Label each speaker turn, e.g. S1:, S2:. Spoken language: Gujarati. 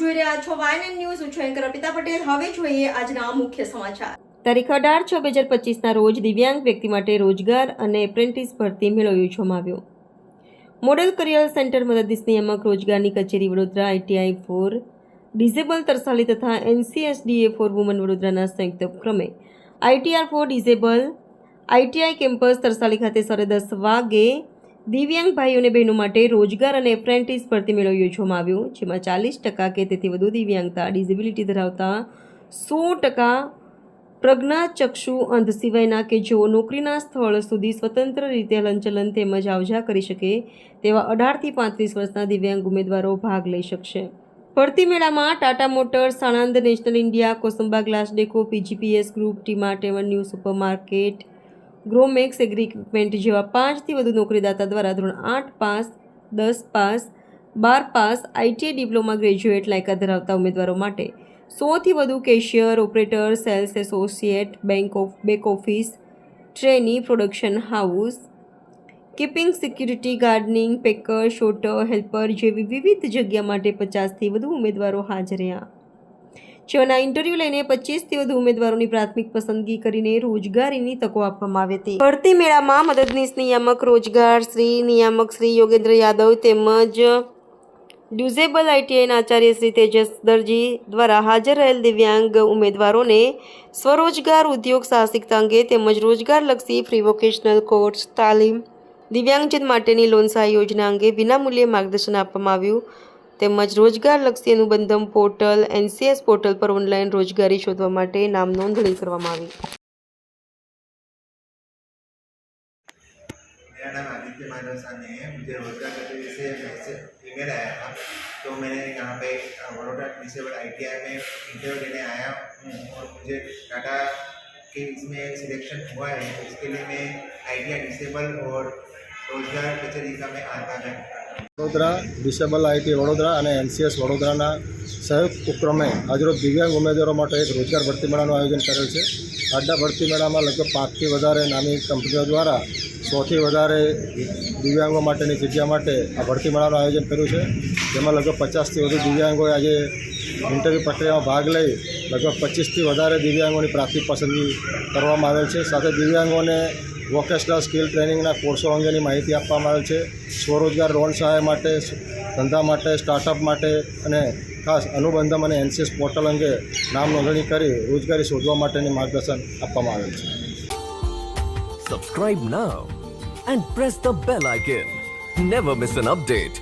S1: જોઈ રહ્યા છો વાયન ન્યૂઝ. હું છું એન્કર અર્પિતા પટેલ. હવે જોઈએ આજના મુખ્ય સમાચાર.
S2: તારીખ અઢાર છ બે હજાર પચીસના રોજ દિવ્યાંગ વ્યક્તિ માટે રોજગાર અને એપ્રેન્ટિસ ભરતી મેળો યોજવામાં આવ્યો. મોડેલ કરિયર સેન્ટર મદદનીશ નિયામક રોજગારની કચેરી Vadodara ITI for disabled Tarsali તથા એનસીએસડીએ ફોર વુમન વડોદરાના સંયુક્ત ઉપક્રમે ITR for disabled ITI campus Tarsali ખાતે સાડા દસ વાગે દિવ્યાંગ ભાઈઓ અને બહેનો માટે રોજગાર અને એપ્રેન્ટિસ ભરતી મેળો યોજવામાં આવ્યો, જેમાં ચાલીસ ટકા કે તેથી વધુ દિવ્યાંગતા ડિઝેબિલિટી ધરાવતા સો ટકા પ્રજ્ઞાચક્ષુ અંધ સિવાયના કે જેઓ નોકરીના સ્થળ સુધી સ્વતંત્ર રીતે હલનચલન તેમજ આવજા કરી શકે, તેવા અઢારથી પાંત્રીસ વર્ષના દિવ્યાંગ ઉમેદવારો ભાગ લઈ શકશે. ભરતી મેળામાં Tata motors Sanand national India, Kosamba glass deco PGPS group T mart new supermarket Gromax agri equipment જેવા પાંચથી વધુ નોકરીદાતા દ્વારા ધોરણ આઠ પાસ, દસ પાસ, બાર પાસ આઈટીઆઈ ડિપ્લોમા, ગ્રેજ્યુએટ લાયકાત ધરાવતા ઉમેદવારો માટે સોથી વધુ cashier, operator, sales associate, bank of, back office, trainee, production housekeeping security, gardening, packer, sorter, helper જેવી વિવિધ જગ્યા માટે પચાસથી વધુ ઉમેદવારો હાજર રહ્યા. જેઓના ઇન્ટરવ્યૂ લઈને પચીસથી વધુ ઉમેદવારોની પ્રાથમિક પસંદગી કરીને રોજગારીની તકો આપવામાં આવી હતી. ભરતી મેળામાં મદદનીશ નિયામક રોજગાર શ્રી નિયામક શ્રી યોગેન્દ્ર યાદવ તેમજ ડ્યુઝેબલ આઈટીઆઈના આચાર્ય શ્રી તેજસ દરજી દ્વારા હાજર રહેલ દિવ્યાંગ ઉમેદવારોને સ્વરોજગાર ઉદ્યોગ સાહસિકતા અંગે તેમજ રોજગારલક્ષી ફ્રી વોકેશનલ કોર્સ તાલીમ, દિવ્યાંગજન માટેની લોન સહાય યોજના અંગે વિનામૂલ્યે માર્ગદર્શન આપવામાં આવ્યું. તેમજ રોજગારલક્ષી અનુબંધમ પોર્ટલ એનસીએસ પોર્ટલ પર ઓનલાઈન રોજગારી શોધવા માટે નામ નોંધણી કરવામાં આવી
S3: मेरा नाम आदित्य माधव सानी है मुझे रोजगार कचेरी से मैसेज ईमेल आया था तो मैंने यहाँ पे अ, बड़ौदा डिसेबल आई में इंटरव्यू देने आया हूँ और मुझे टाटा के इसमें सिलेक्शन हुआ है उसके लिए मैं आई डिसेबल और रोजगार कचेरी का मैं आता है
S4: વડોદરા ડિસેબલ આઈટી વડોદરા અને એનસીએસ વડોદરાના સંયુક્ત ઉપક્રમે આજરોજ દિવ્યાંગ ઉમેદવારો માટે એક રોજગાર ભરતી મેળાનું આયોજન કરેલ છે. આડા ભરતી મેળામાં લગભગ પાંચથી વધારે નાની કંપનીઓ દ્વારા સોથી વધારે દિવ્યાંગો માટેની જગ્યા માટે આ ભરતી મેળાનું આયોજન કર્યું છે. જેમાં લગભગ પચાસથી વધુ દિવ્યાંગોએ આજે ઇન્ટરવ્યૂ પ્રક્રિયામાં ભાગ લઈ લગભગ પચીસથી વધારે દિવ્યાંગોની પ્રાથમિક પસંદગી કરવામાં આવેલ છે. સાથે દિવ્યાંગોને વોકેશનલ સ્કિલ ટ્રેનિંગના કોર્સો અંગેની માહિતી આપવામાં આવેલ છે. સ્વરોજગાર લોન સહાય માટે, ધંધા માટે સ્ટાર્ટઅપ માટે અને ખાસ અનુબંધમ અને એનસીએસ પોર્ટલ અંગે નામ નોંધણી કરી રોજગારી શોધવા માટેની માર્ગદર્શન આપવામાં આવેલ છે.
S5: Subscribe now and press the bell icon never miss an update.